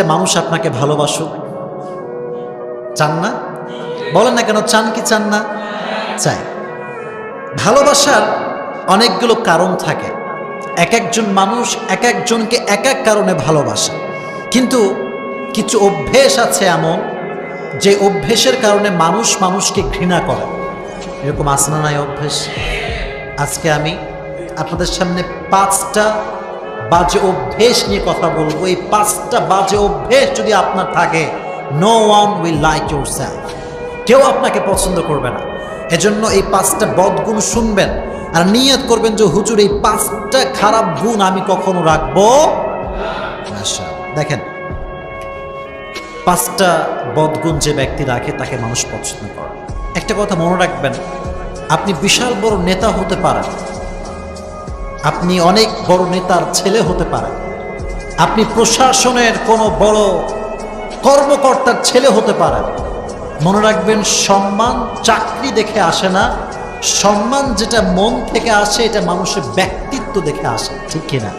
একটা মানুষ আপনাকে ভালোবাসুক। চান না? বলেন না কেন, চান কি চান না? চাই। ভালোবাসার অনেকগুলো কারণ থাকে। এক একজন মানুষ এক একজনকে এক এক কারণে ভালোবাসে। কিন্তু কিছু অভ্যেস আছে এমন যে অভ্যেসের কারণে মানুষ মানুষকে ঘৃণা করে। এরকম আছে না নাই অভ্যেস? আজকে আমি আপনাদের সামনে পাঁচটা বাজে অভ্যেস নিয়ে কথা বলব। এই পাঁচটা বাজে অভ্যেস যদি আপনার থাকে no one will like yourself কেউ আপনাকে পছন্দ করবে না। এজন্য এই পাঁচটা বদগুণ শুনবেন আর নিয়ত করবেন যে, হুজুর, এই পাঁচটা খারাপ গুণ আমি কখনো রাখব দেখেন, পাঁচটা বদগুণ যে ব্যক্তি রাখে, তাকে মানুষ পছন্দ করে। একটা কথা মনে রাখবেন, আপনি বিশাল বড় নেতা হতে পারেন আপনি অনেক বড় নেতার ছেলে হতে পারেন। আপনি প্রশাসনের কোনো বড় কর্মকর্তার ছেলে হতে পারেন। মনে রাখবেন, সম্মান চাকরি দেখে আসে না। সম্মান যেটা মন থেকে আসে, এটা মানুষের ব্যক্তিত্ব দেখে আসে, ঠিক কিনা?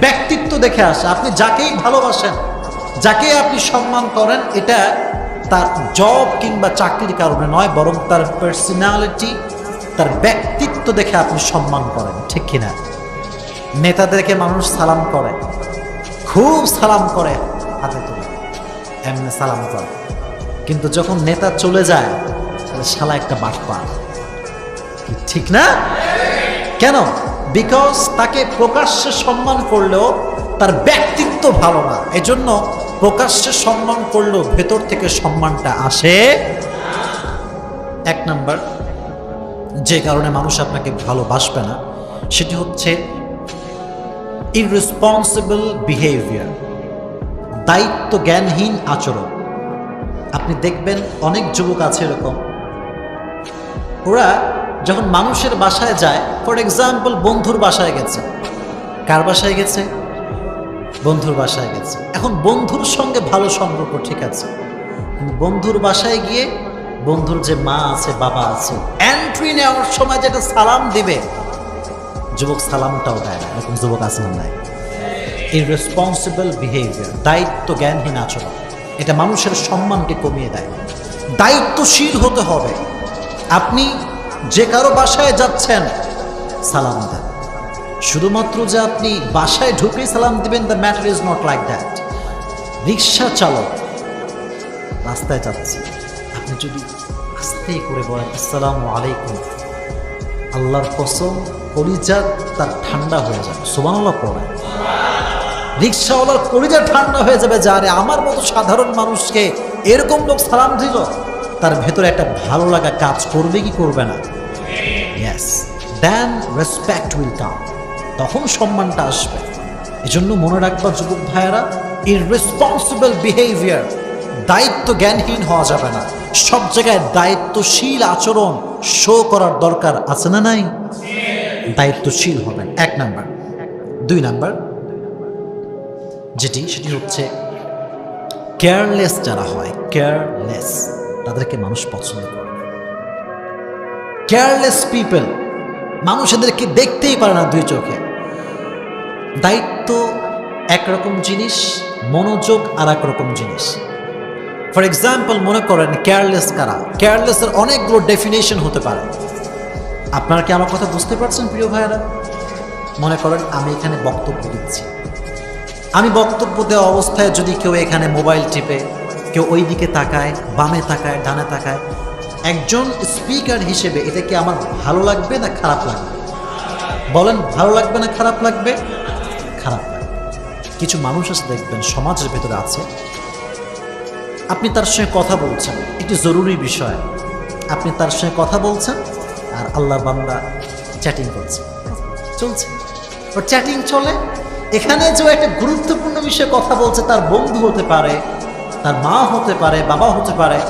ব্যক্তিত্ব দেখে আসে। আপনি যাকেই ভালোবাসেন, যাকে আপনি সম্মান করেন, এটা তার জব কিংবা চাকরির কারণে নয়, বরং তার পার্সোনালিটি তার ব্যক্তিত্ব দেখে আপনি সম্মান করেন, ঠিক কিনা? নেতাদেরকে মানুষ সালাম করে, খুব সালাম করে হাতে তুলে, এমনি সালাম করে। কিন্তু যখন নেতা চলে যায়, তাহলে শালা একটা বাট পায় ঠিক না? কেন? বিকজ তাকে প্রকাশ্যে সম্মান করলেও তার ব্যক্তিত্ব ভালো না। এজন্য প্রকাশ্যে সম্মান করলেও ভেতর থেকে সম্মানটা আসে। এক নাম্বার যে কারণে মানুষ আপনাকে ভালোবাসবে না, সেটি হচ্ছে ইররেসপন্সিবল বিহেভিয়ার দায়িত্ব জ্ঞানহীন আচরণ। আপনি দেখবেন অনেক যুবক আছে এরকম। ওরা যখন মানুষের বাসায় যায় ফর এক্সাম্পল বন্ধুর বাসায় গেছে। কার বাসায় গেছে? বন্ধুর বাসায় গেছে। এখন বন্ধুর সঙ্গে ভালো সম্পর্ক ঠিক আছে। বন্ধুর বাসায় গিয়ে বন্ধুর যে মা আছে, বাবা আছে এন্ট্রি নেওয়ার সময় যেটা সালাম দিবে, যুবক সালামটাও দেয় না, এরকম যুবক আছে না নাই। ইররেসপন্সিবল বিহেভিয়ার দায়িত্ব জ্ঞানহীন আচরণ, এটা মানুষের সম্মানকে কমিয়ে দেয়। দায়িত্বশীল হতে হবে। আপনি যে কারও বাসায় যাচ্ছেন, সালাম দেন। শুধুমাত্র যে আপনি বাসায় ঢুকেই সালাম দিবেন the matter is not like that rickshaw চালক, রাস্তায় যাচ্ছে। আপনি যদি আস্তে করে বলেন, আসসালামু আলাইকুম। আল্লাহর কসম, কলিজা তার ঠান্ডা হয়ে যাবে। সুবানাল্লাহ পড়ে রিক্সাওয়ালার কলিজা ঠান্ডা হয়ে যাবে, যারে আমার মতো সাধারণ মানুষকে এরকম লোক সালাম দিল, তার ভেতরে একটা ভালো লাগা কাজ করবে কি করবে না? Yes then respect will come তখন সম্মানটা আসবে। এজন্য মনে রাখবা, যুবক ভাইয়েরা ইররেসপন্সিবল বিহেভিয়ার দায়িত্ব জ্ঞানহীন হওয়া যাবে না। সব জায়গায় দায়িত্বশীল আচরণ শো করার দরকার আছে না নাই? দায়িত্বশীল হবেন। এক নাম্বার। দুই নাম্বার, যেটি, সেটি হচ্ছে কেয়ারলেস যারা হয় কেয়ারলেস তাদেরকে মানুষ পছন্দ করে কেয়ারলেস পিপল মানুষ এদেরকে দেখতেই পারে না দুই চোখে। দায়িত্ব একরকম জিনিস, মনোযোগ আর এক রকম জিনিস। ফর এক্সাম্পল মনে করেন কেয়ারলেস কারা। কেয়ারলেসের অনেকগুলো ডেফিনেশন হতে পারে। আপনারা কি আমার কথা বুঝতে পারছেন, প্রিয় ভাইয়েরা? মনে করেন আমি এখানে বক্তব্য দিচ্ছি। আমি বক্তব্য দেওয়া অবস্থায় যদি কেউ এখানে মোবাইল টিপে, কেউ ওই দিকে তাকায়, বামে তাকায়, ডানে তাকায়, একজন স্পিকার হিসেবে এটা কি আমার ভালো লাগবে না খারাপ লাগবে? বলেন, ভালো লাগবে না খারাপ লাগবে? খারাপ লাগবে। কিছু মানুষ আছে দেখবেন, সমাজের ভেতরে আছে আপনি তার সঙ্গে কথা বলছেন। একটি জরুরি বিষয়। আপনি তার সঙ্গে কথা বলছেন আর আল্লাহ বান্দা চ্যাটিং করছে। চলছে। ওর চ্যাটিং চলে। এখানে যে একটা গুরুত্বপূর্ণ বিষয়ে কথা বলছে, তার বন্ধু হতে পারে, তার মা হতে পারে, বাবা হতে পারে,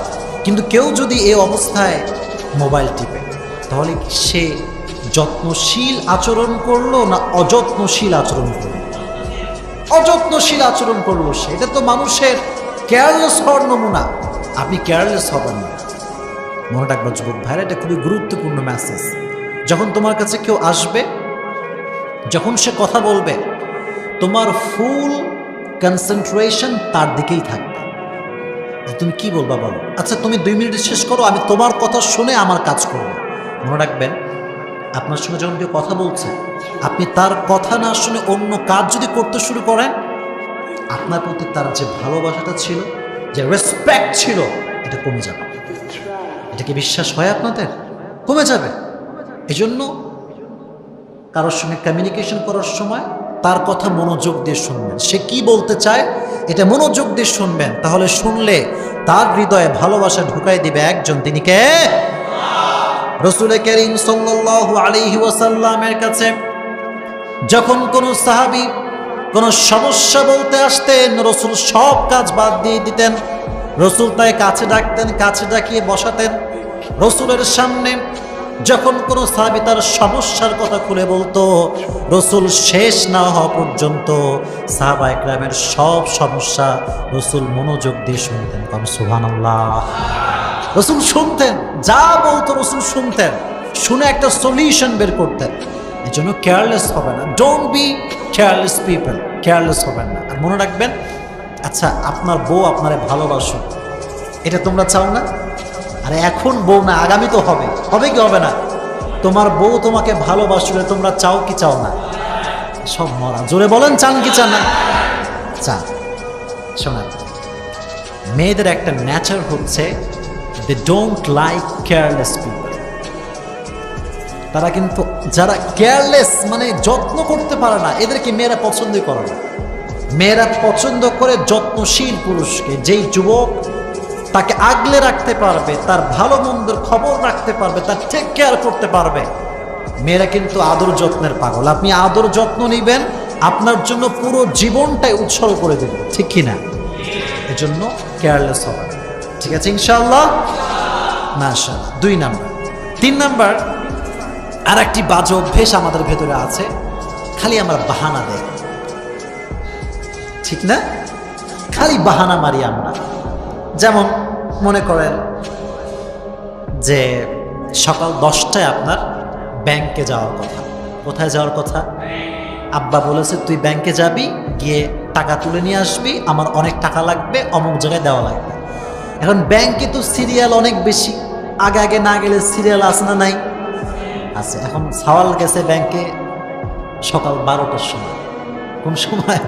কিন্তু কেউ যদি এই অবস্থায় মোবাইল টিপে, তাহলে সে যত্নশীল আচরণ করল না অযত্নশীল আচরণ করল? অযত্নশীল আচরণ করল সে? এটা তো মানুষের কেয়ারলেস হওয়ার নমুনা। আপনি কেয়ারলেস হবেন না। মনে রাখবেন যুবক ভাইরা এটা খুবই গুরুত্বপূর্ণ মেসেজ যখন তোমার কাছে কেউ আসবে, যখন সে কথা বলবে, তোমার ফুল কনসেন্ট্রেশন তার দিকেই থাকবে। তুমি কি বলবা বলো? আচ্ছা তুমি দুই মিনিট শেষ করো, আমি তোমার কথা শুনে আমার কাজ করব। মনে রাখবেন, আপনার সঙ্গে যখন কেউ কথা বলছে, আপনি তার কথা না শুনে অন্য কাজ যদি করতে শুরু করেন আপনার প্রতি তার যে ভালোবাসাটা ছিল, যে রেসপেক্ট ছিল, এটা কমে যাবে। এটা কি বিশ্বাস হয় আপনাদের? কমে যাবে। এজন্য কারোর সঙ্গে কমিউনিকেশন করার সময় তার কথা মনোযোগ দিয়ে শুনবেন। সে কি বলতে চায়, এটা মনোযোগ দিয়ে শুনবেন। তাহলে শুনলে তার হৃদয়ে ভালোবাসা ঢুকাই দিবে একজন। তিনি কে? রসুল করিম সাল্লাল্লাহু আলাইহি ওয়াসাল্লামের কাছে যখন কোন সাহাবী কোন সমস্যা বলতে আসতেন, রসুল সব কাজ বাদ দিয়ে দিতেন। রসুল তাই কাছে ডাকতেন, কাছে ডাকিয়ে বসাতেন। রসুলের সামনে যখন কোনো সাহাবী তার সমস্যার কথা খুলে বলতো, রসুল শেষ না হওয়া পর্যন্ত সাহাবা একরামের সব সমস্যা রসুল মনোযোগ দিয়ে শুনতেন। কারণ সুহান রসুল শুনতেন, যা বলতো রসুল শুনতেন। শুনে একটা সলিউশন বের করতেন। এই জন্য কেয়ারলেস হবে না। Don't be careless people careless হবেন না। আর মনে রাখবেন আচ্ছা আপনার বউ আপনারে ভালোবাসো। এটা তোমরা চাও না? আরে এখন বউ না, আগামী তো হবে। হবে কি হবে না? তোমার বউ তোমাকে ভালোবাসলে তোমরা চাও কি চাও না? সব মরা। জোরে বলেন, চান কি চান না? চান। শোনা মেয়েদের একটা ন্যাচার হচ্ছে they don't like careless people তারা কিন্তু যারা কেয়ারলেস মানে যত্ন করতে পারে না, এদেরকে মেয়েরা পছন্দই করে না। মেয়েরা পছন্দ করে যত্নশীল পুরুষকে, যেই যুবক তাকে আগলে রাখতে পারবে, তার ভালো মন্দের খবর রাখতে পারবে, তার টেক কেয়ার করতে পারবে। মেয়েরা কিন্তু আদর যত্নের পাগল। আপনি আদর যত্ন নেবেন, আপনার জন্য পুরো জীবনটাই উৎসর্গ করে দেবে, ঠিক কিনা এজন্য কেয়ারলেস হবে ঠিক আছে ইনশাল্লাহ মাশা দুই নাম্বার। তিন নাম্বার আর একটি বাজে অভ্যেস আমাদের ভেতরে আছে। খালি আমরা বাহানা দেয় ঠিক না? খালি বাহানা মারি আমরা। যেমন মনে করেন যে সকাল দশটায় আপনার ব্যাংকে যাওয়ার কথা। কোথায় যাওয়ার কথা? আব্বা বলেছে, তুই ব্যাংকে যাবি, গিয়ে টাকা তুলে নিয়ে আসবি, আমার অনেক টাকা লাগবে, অমুক জায়গায় দেওয়া লাগবে। এখন ব্যাংকে তো সিরিয়াল অনেক বেশি। আগে আগে না গেলে সিরিয়াল আছে না নাই? আছে। এখন সাওয়াল গেছে ব্যাংকে সকাল বারোটার সময়। কোন সময়?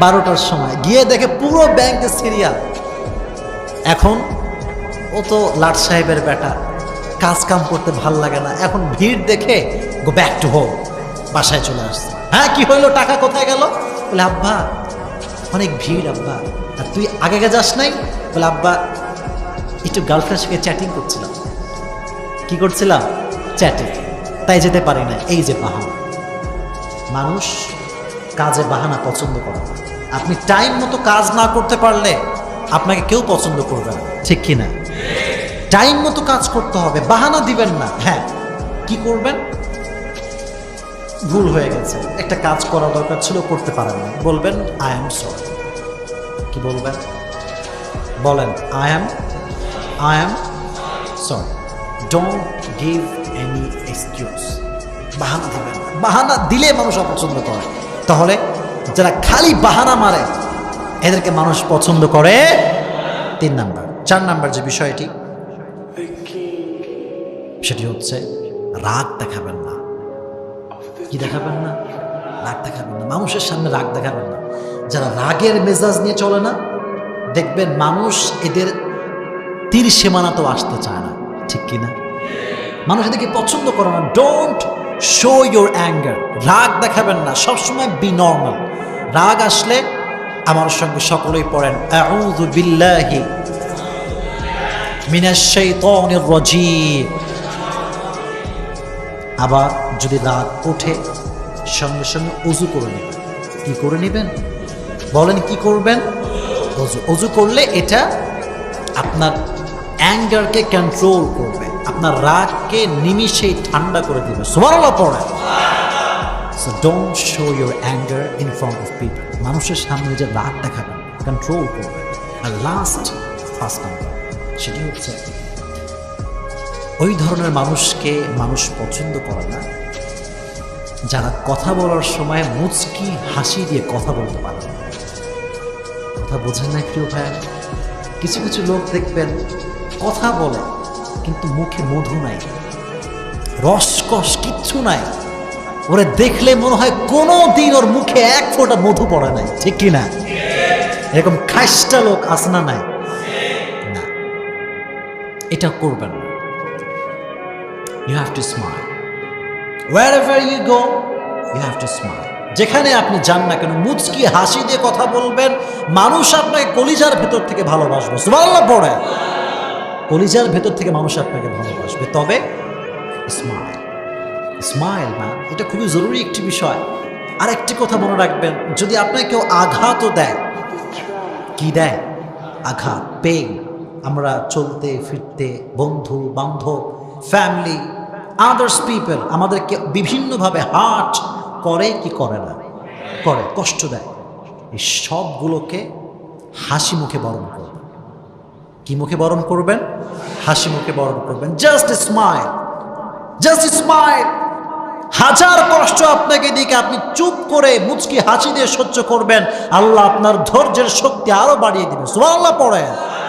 বারোটার সময়। গিয়ে দেখে পুরো ব্যাংকে সিরিয়াল। এখন ও তো লাট সাহেবের বেটা। কাজ কাম করতে ভালো লাগে না। এখন ভিড় দেখে গো ব্যাক টু হোম বাসায় চলে আসছে। হ্যাঁ কি হইল? টাকা কোথায় গেল? বলে, আব্বা, অনেক ভিড়, আব্বা। আর তুই আগে যাস নাই? বলে, আব্বা, একটু গার্লফ্রেন্ড সঙ্গে চ্যাটিং করছিলাম। কি করছিলাম? চ্যাটিং তাই যেতে পারি না, এই যে বাহানা। মানুষ কাজে বাহানা পছন্দ করে আপনি টাইম মতো কাজ না করতে পারলে আপনাকে কেউ পছন্দ করবে না, ঠিক কি না টাইম মতো কাজ করতে হবে, বাহানা দিবেন না। হ্যাঁ কি করবেন? ভুল হয়ে গেছে। একটা কাজ করা দরকার ছিল, করতে পারেন না। বলবেন আই এম সরি কি বলবেন? বলেন I am I am sorry don't give any excuse বাহানা দিবেন। বাহানা দিলে মানুষ অপছন্দ করে। তাহলে যারা খালি বাহানা মারে, এদেরকে মানুষ পছন্দ করে তিন নাম্বার। চার নাম্বার যে বিষয়টি, সেটি হচ্ছে রাগ দেখাবেন না। কি দেখাবেন না? রাগ দেখাবেন না। মানুষের সামনে রাগ দেখাবেন না। যারা রাগের মেজাজ নিয়ে চলে না, দেখবেন মানুষ এদের তীর সীমানা তো আসতে চায় না। ঠিক কিনা? মানুষ এদেরকে পছন্দ করে না। ডোন্ট শো ইউর অ্যাঙ্গার রাগ দেখাবেন না। সবসময় বি নর্মাল রাগ আসলে আমার সঙ্গে সকলেই পড়েন। আউযু বিল্লাহি মিনাশ শাইতানির রাজিম। আবার যদি রাগ ওঠে, সঙ্গে সঙ্গে অজু করে নেবেন। কি করে নেবেন? বলেন কি করবেন? অজু অজু করলে এটা আপনার অ্যাঙ্গারকে কন্ট্রোল করবে। আপনার রাগকে নিমিষেই ঠান্ডা করে দিবে। So don't show your anger in front of people মানুষের সামনে যে রাগ দেখাবেন কন্ট্রোল করবে। আর লাস্ট ফার্স্ট নাম্বার সেটি হচ্ছে, ওই ধরনের মানুষকে মানুষ পছন্দ করে না, যারা কথা বলার সময় মুচকি হাসি দিয়ে কথা বলতে পারে। কথা বোঝেন না প্রিয় ভাই? কিছু কিছু লোক দেখবেন, কথা বলে কিন্তু মুখে মধু নাই রসকস কিচ্ছু নাই। ওরে দেখলে মনে হয় কোনো দিন ওর মুখে এক ফোঁটা মধু পড়ে নাই, ঠিক কি না? এরকম খাইস্টা লোক আছে না নাই? না, এটা করবেন না। You have to smile wherever you go you have to smile যেখানে আপনি যান না কেন, মুচকি হাসি দিয়ে কথা বলবেন। মানুষ আপনাকে কলিজার ভেতর থেকে ভালোবাসবে। সুবহানাল্লাহ পড়ে কলিজার ভেতর থেকে মানুষ আপনাকে ভালোবাসবে। তবে স্মাইল স্মাইল না, এটা খুবই জরুরি একটি বিষয়। আর একটি কথা মনে রাখবেন, যদি আপনাকে কেউ আঘাতও দেয়, কি দেয়? আঘাত পেন আমরা চলতে, ফিরতে, বন্ধু, বান্ধব ফ্যামিলি আদার্স পিপল আমাদেরকে বিভিন্নভাবে হার্ট করে কি করে না? করে, কষ্ট দেয়। এই সবগুলোকে হাসি মুখে বরণ করবেন কি মুখে বরণ করবেন? হাসি মুখে বরণ করবেন। জাস্ট স্মাইল জাস্ট স্মাইল হাজার কষ্ট আপনাকে দিকে আপনি চুপ করে মুচকি হাসি দিয়ে সহ্য করবেন। আল্লাহ আপনার ধৈর্যের শক্তি আরও বাড়িয়ে দিবে। সুবহানাল্লাহ পড়ে